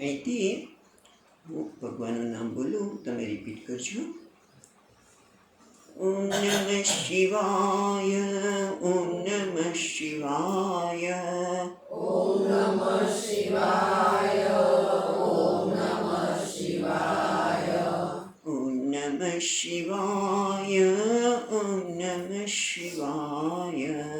અહીંથી હું ભગવાનનું નામ બોલું, તમે રિપીટ કરજો. ઓમ નમઃ શિવાય, ઓમ નમઃ શિવાય. ઓમ નમઃ શિવાય, ઓમ નમઃ શિવાય. ઓમ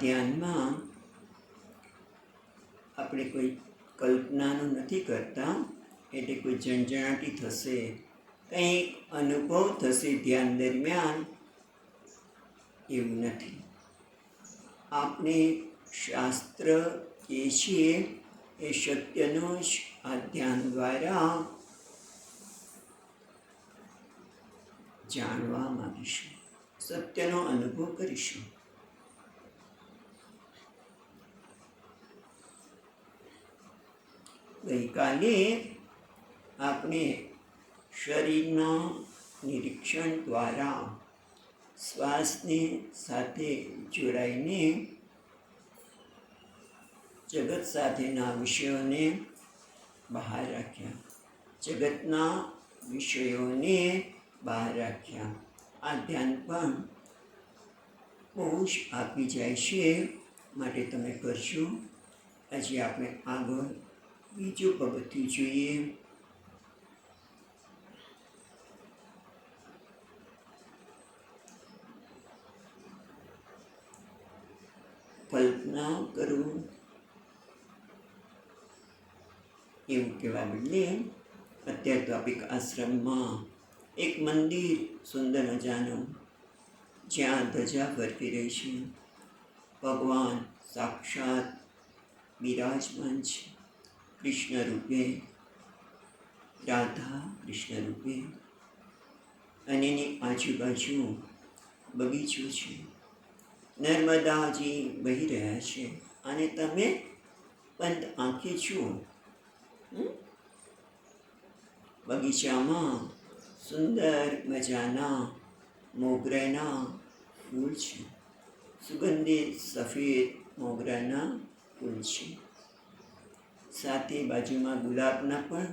ધ્યાનમાં આપણે કોઈ કલ્પનાનું નથી કરતા, એટલે કોઈ ઝંઝણાટી થશે કંઈક અનુભવ થશે ધ્યાન દરમિયાન, એવું નથી. આપણે શાસ્ત્ર કે છીએ એ સત્યનો જ આ ધ્યાન દ્વારા જાણવા માગીશું. સત્યનો અનુભવ કરીશું. ગઈકાલે આપણે શરીરના નિરીક્ષણ દ્વારા શ્વાસની સાથે જોડાઈને જગત સાથેના વિષયોને બહાર રાખ્યા. જગતના વિષયોને બહાર રાખ્યા. આ ધ્યાન પણ બહુ જ આપી જાય છે. માટે તમે કરશો હજી આપણે આગળ બીજું પગથિયું જોઈએ કલ્પના કરું એવું કહેવા બદલે અત્યારે તો આપણી આશ્રમમાં એક મંદિર સુંદર મજાનું જ્યાં ધજા ફરતી રહી છે ભગવાન સાક્ષાત બિરાજમાન છે કૃષ્ણ રૂપે રાધા કૃષ્ણ રૂપે અને એની આજુબાજુ બગીચો છે. નર્મદાજી વહી રહ્યા છે. અને તમે બંધ આંખે જુઓ. બગીચામાં સુંદર મજાના મોગરાના ફૂલ છે. સુગંધિત સફેદ મોગરાના ફૂલ છે. સાથે બાજુમાં ગુલાબના પણ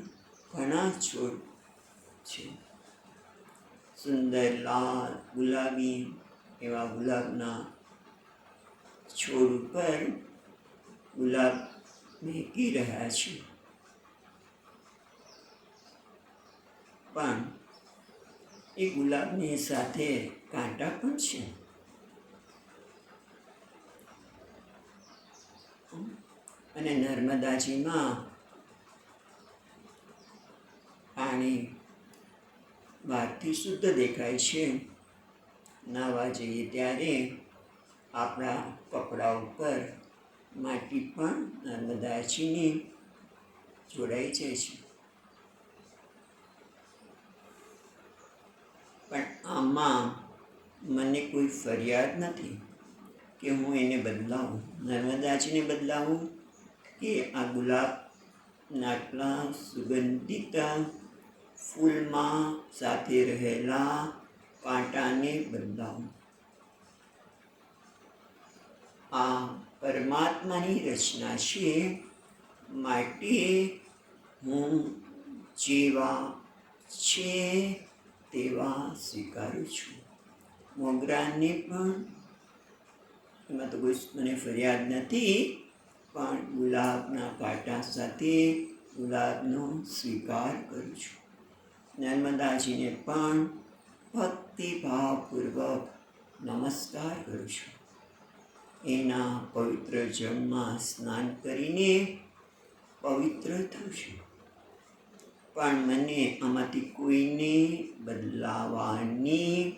ઘણા છોડ છે. સુંદર, લાલ, ગુલાબી એવા ગુલાબના છોડ ઉપર ગુલાબ મહેકી રહ્યા છે. પણ એ ગુલાબની સાથે કાંટા પણ છે. અને નર્મદાજીમાં પાણી બહારથી શુદ્ધ દેખાય છે. નાહવા જઈએ ત્યારે આપણા કપડા ઉપર માટી પણ નર્મદાજીની જોડાઈ જાય છે. પણ આમાં મને કોઈ ફરિયાદ નથી કે હું એને બદલાવું, નર્મદાજીને બદલાવું કે આ ગુલાબના આટલા સુગંધિત ફૂલમાં સાથે રહેલા કાંટાને બદલાવું આ પરમાત્માની રચના છે માટે હું જેવા છે તેવા સ્વીકારું છું મોગરાને પણ એમાં તો કોઈ મને ફરિયાદ નથી પણ ગુલાબના કાંટા સાથે ગુલાબનો સ્વીકાર કરું છું. નર્મદાજીને પણ ભક્તિભાવપૂર્વક નમસ્કાર કરું છું. એના પવિત્ર જળમાં સ્નાન કરીને પવિત્ર થઉં છું. પણ મને આમાંથી કોઈને બદલાવાની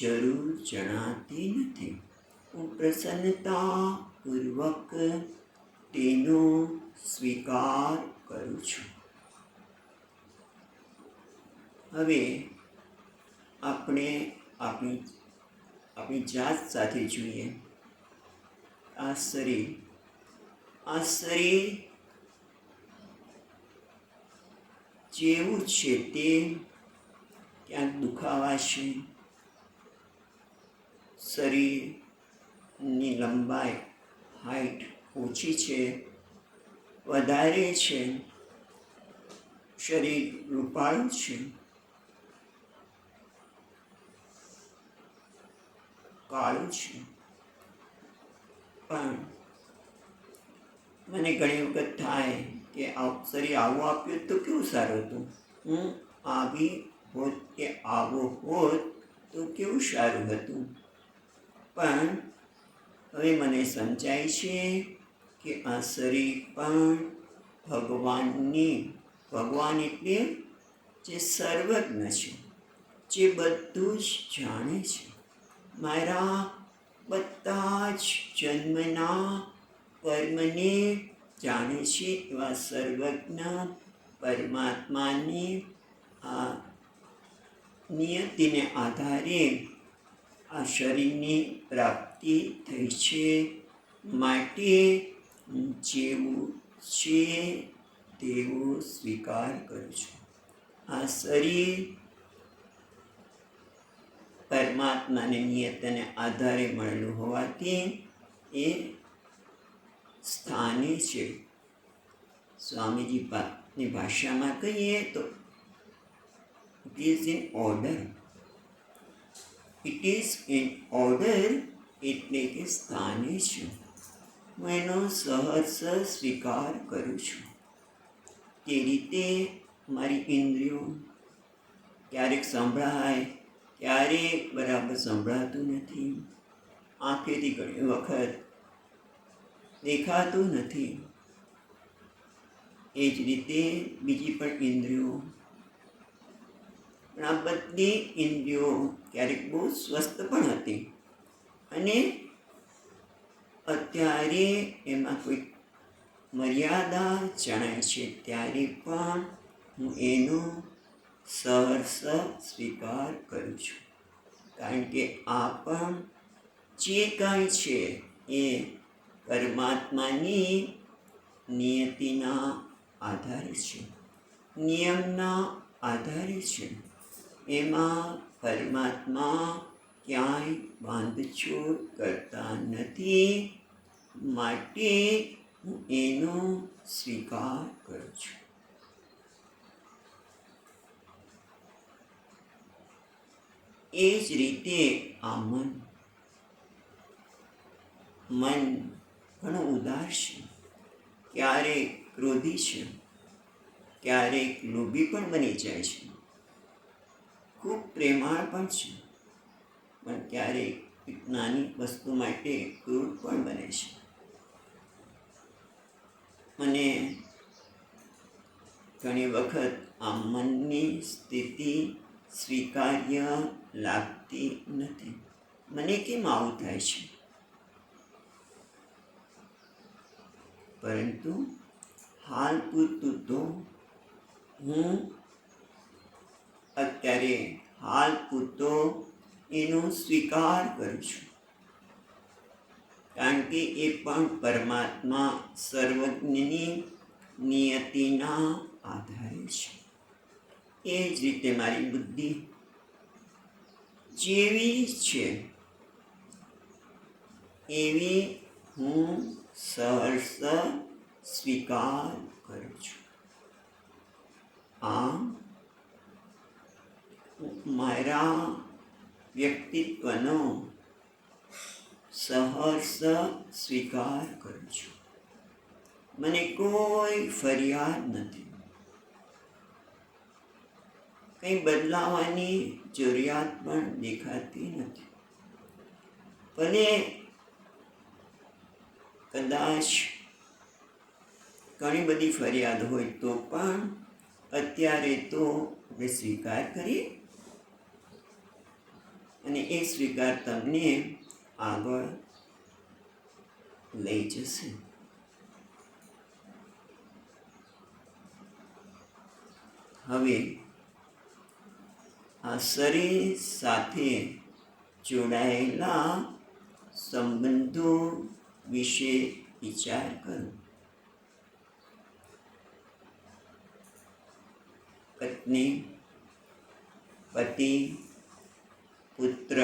જરૂર જણાતી નથી. હું પ્રસન્નતાપૂર્વક તેનો સ્વીકાર કરું છું. હવે આપણે આપણી આપણી જાત સાથે જોઈએ. આ શરીર આ શરીર જેવું છે તે ક્યાંક દુખાવા છે. શરીરની લંબાઈ હાઈટ ઓછી છે, વધારે છે, શરીર રૂપાળું છે. કાળું છે. પણ મને ઘણી વખત થાય કે શરીર આવું આપ્યું તો કેવું સારું હતું? હું આવી હોત કે આવો હોત તો કેવું સારું હતું? પણ હવે મને સમજાય છે કે આ શરીર પણ ભગવાનની, ભગવાન એટલે જે સર્વજ્ઞ છે, જે બધું જ જાણે છે. મારા બધા જ જન્મના કર્મને જાણે છે એવા સર્વજ્ઞ પરમાત્માની આ નિયતિને આધારે આ શરીરની પ્રાપ્તિ થઈ છે માટે જેવું છે તેવો સ્વીકાર કરું છું. આ શરીર પરમાત્માને નિયતને આધારે મળેલું હોવાથી એ સ્થાને છે. સ્વામીજી ની ભાષામાં કહીએ તો it is in order it is in order એટલે કે સ્થાને છે. હું એનો સહર્ષ સ્વીકાર કરું છું. તે રીતે મારી ઇન્દ્રિયો ક્યારેક સંભળાય, ક્યારેક બરાબર સંભળાતું નથી, આંખેથી ઘણી વખત દેખાતું નથી. એ જ રીતે બીજી પણ ઇન્દ્રિયો. પણ આ બધી ઇન્દ્રિયો ક્યારેક બહુ સ્વસ્થ પણ હતી અને અત્યારે એમાં કોઈ મર્યાદા જણાય છે, ત્યારે પણ હું એનો સહર્ષ સ્વીકાર કરું છું. કારણ કે આ પણ જે કાંઈ છે એ પરમાત્માની નિયતિના આધારે છે. નિયમના આધારે છે. એમાં પરમાત્મા ક્યાંય બાંધછોડ કરતા નથી. માટે હું એનો સ્વીકાર કરું છું. એ જ રીતે આ મન મન ઘણું ઉદાર છે. ક્યારેક ક્રોધી છે, ક્યારેક લોભી પણ બની જાય છે. ખૂબ પ્રેમાળ પણ છે. પણ ક્યારેક એક નાની વસ્તુ માટે ક્રૂર પણ બને છે. અને ઘણી વખત આ મનની સ્થિતિ સ્વીકાર્ય લાગતી નથી. મને કેમ આવું થાય છે? પરંતુ હાલ પૂરતું તો હું અત્યારે હાલ પૂરતો એનો સ્વીકાર કરું છું. કારણ કે એ પણ પરમાત્મા સર્વજ્ઞની નિયતિના આધારે છે. એ જ રીતે મારી બુદ્ધિ જેવી છે. એવી હું સહર્ષ સ્વીકાર કરું છું. આમ મારા વ્યક્તિત્વનો સહર્ષ સ્વીકાર કરું છું. મને કોઈ ફરિયાદ નથી. કંઈ બદલાવાની જરૂરિયાત પણ દેખાતી નથી. ભલે કદાચ ઘણી બધી ફરિયાદ હોય તો પણ અત્યારે તો આપણે સ્વીકાર કરીએ અને એ સ્વીકાર તમને આગળ લઈ જશે. હવે આ શરીર સાથે જોડાયેલા સંબંધો વિશે વિચાર કરો. પત્ની, પતિ પુત્ર,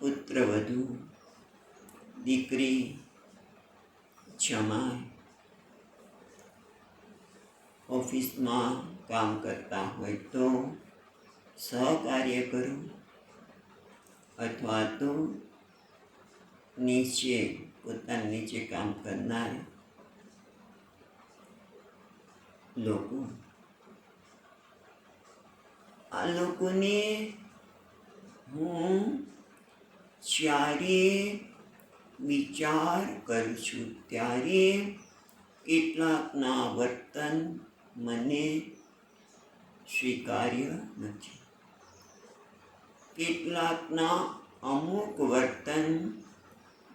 પુત્રવધુ, દીકરી, જમાઈ, ઓફિસમાં કામ કરતા હોય તો સહકાર્ય કરો અથવા તો નીચે, પોતાની નીચે કામ કરનાર લોકો. આ લોકોને હું જ્યારે વિચાર કરું છું ત્યારે કેટલાકના વર્તન મને સ્વીકાર્ય નથી. કેટલાકના અમુક વર્તન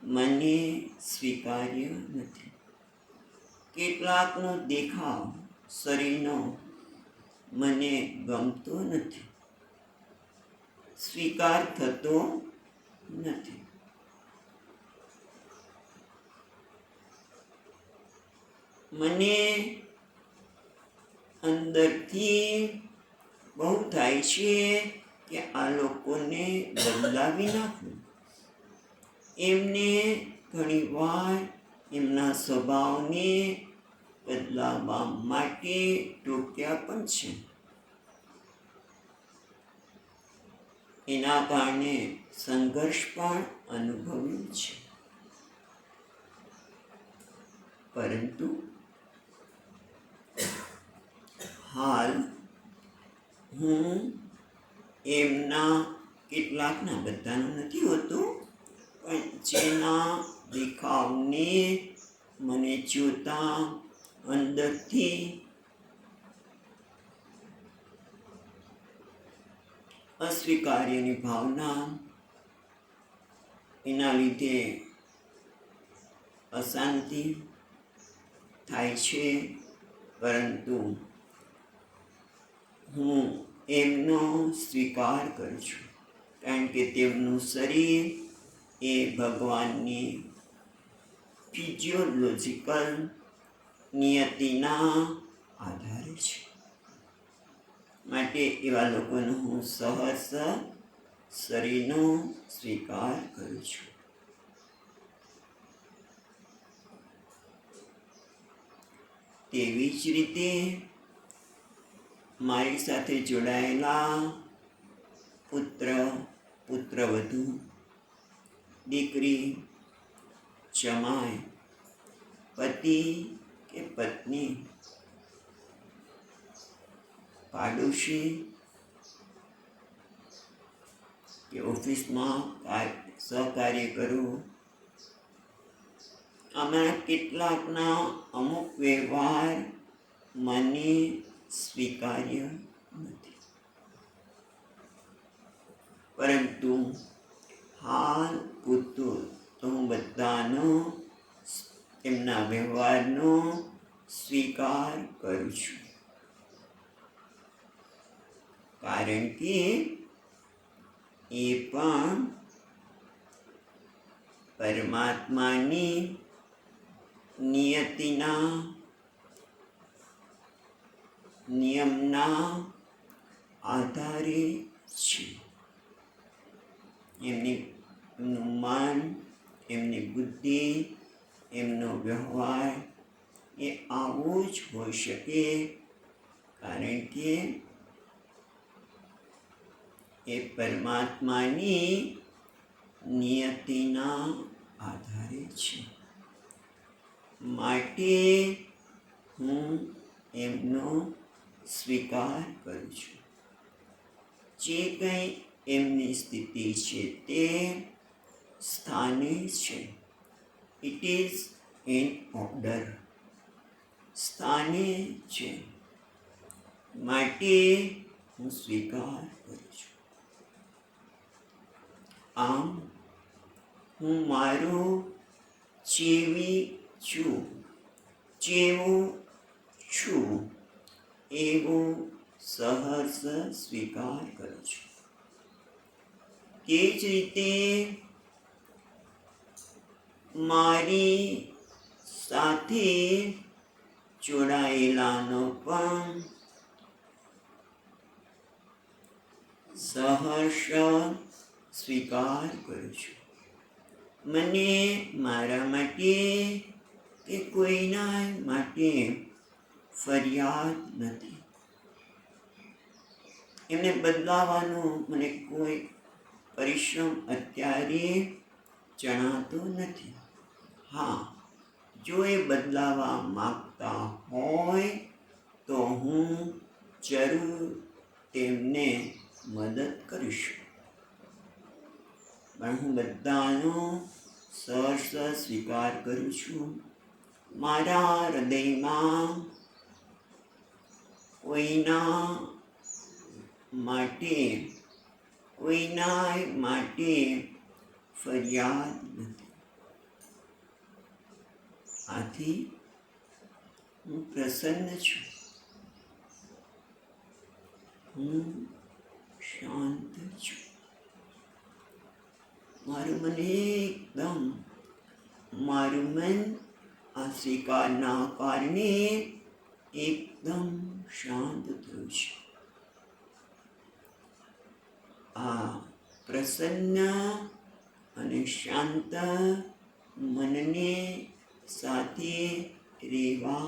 મને સ્વીકાર્ય નથી. કેટલાકનો દેખાવ શરીરનો મને ગમતો નથી. સ્વીકાર થતો નથી. મને અંદરથી બહુ થાય છે કે આ લોકોને બદલાવી નાખવું એમને ઘણીવાર એમના સ્વભાવને બદલાવવા માટે ટોક્યા પણ છે. એના કારણે સંઘર્ષ પણ અનુભવ્યું છે. પરંતુ હાલ હું એમના કેટલાકના બધાનું નથી હોતું, પણ જેના દેખાવને મને જોતા અંદરથી અસ્વીકાર્યની ભાવના. એના લીધે અશાંતિ થાય છે, પરંતુ હું એમનો સ્વીકાર કરું છું, કારણ કે તેમનું શરીર એ ભગવાનની ફિઝિયોલોજિકલ નિયતિના આધારે છે. માટે એવા લોકોનો હું સહર્ષ શરીરનો સ્વીકાર કરું છું. તેવી જ રીતે મારી સાથે જોડાયેલા પુત્ર, પુત્રવધુ, દીકરી જમાય પતિ કે પત્ની પાડોશી કે ઓફિસમાં સહકાર્ય કરવું આમાં કેટલાકના અમુક વ્યવહાર મને સ્વીકાર્ય નથી. પરંતુ હાલ પૂરતું તો હું બધાનો તેમના વ્યવહારનો સ્વીકાર કરું છું. કારણ કે એ પણ પરમાત્માની નિયતિના, નિયમના આધારે છે. એમની એમનું મન, એમની બુદ્ધિ, એમનો વ્યવહાર એ આવો જ હોઈ શકે. કારણ કે એ પરમાત્માની નિયતિના આધારે છે. માટે હું એમનો સ્વીકાર કરું છું. જે કંઈ એમની સ્થિતિ છે તે સ્થાને છે. ઇટ ઇઝ ઇન ઓર્ડર સ્થાને છે. માટે હું સ્વીકાર આમ હું મારો જેવી છું, જેવું છું, એવો સહર્ષ સ્વીકાર કરું છું. તે જ રીતે મારી સાથે જોડાયેલાનો પણ સહર્ષ સ્વીકાર કરું છું. મને મારા માટે કે કોઈના માટે ફરિયાદ નથી. એમને બદલાવાનો મને કોઈ પરિશ્રમ અત્યારે જણાતો નથી. હા, જો એ બદલાવા માગતા હોય તો હું જરૂર તેમને મદદ કરીશ. પણ હું બધાનો સહર્ષ સ્વીકાર કરું છું. મારા હૃદયમાં કોઈના માટે કોઈના માટે ફરિયાદ નથી. આથી હું પ્રસન્ન છું. હું શાંત છું. મારું મન એકદમ મારું મન આ સ્વીકારના કારણે એકદમ શાંત થયું છે આ પ્રસન્ન અને શાંત મનને સાથે રહેવા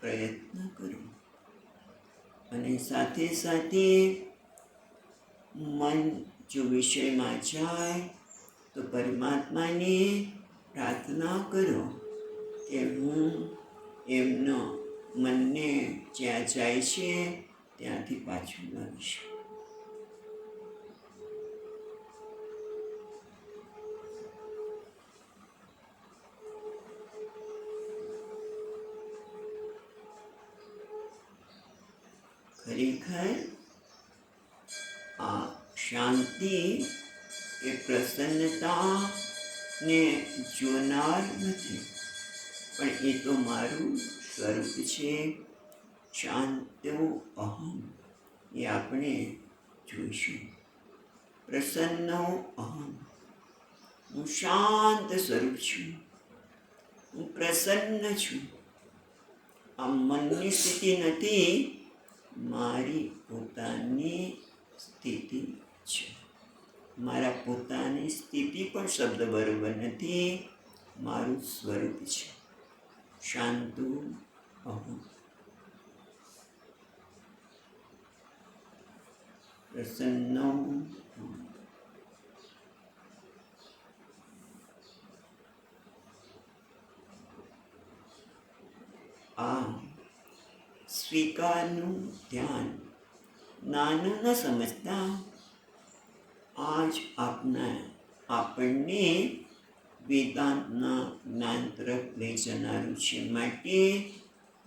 પ્રયત્ન કરો અને સાથે સાથે મન જો વિષયમાં જાય તો પરમાત્માને પ્રાર્થના કરો કે હું એમનો મનને જ્યાં જાય છે ત્યાંથી પાછું લાવીશ ખરેખર આ શાંતિ એ પ્રસન્નતાને જોનાર નથી. પણ એ તો મારું સ્વરૂપ છે. શાંતો અહમ. એ આપણે જોઈશું. પ્રસન્નો અહમ. હું શાંત સ્વરૂપ છું. હું પ્રસન્ન છું. આ મનની સ્થિતિ નથી, મારી પોતાની સ્થિતિ. મારા પોતાની સ્થિતિ પણ શબ્દ બરોબર નથી. મારું સ્વરૂપ છે. શાંતુ અહું. પ્રસન્નો આમ, સ્વીકારનું ધ્યાન નાનું ન સમજતા આજ આપના આપણને વેદાંતના જ્ઞાન તરફ લઈ જનારું છે. માટે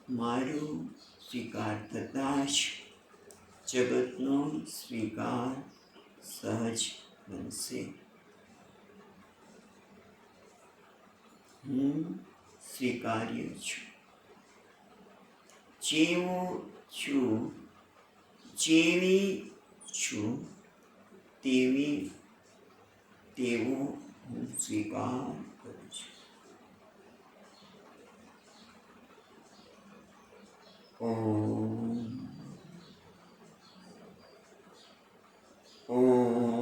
મારો સ્વીકાર થતાં જ જગતનો સ્વીકાર સહજ બનશે. હું સ્વીકાર્ય છું. જેવો છું, જેવી છું તેવી તેવો હું સ્વીકાર કરું છું. ઓમ ઓમ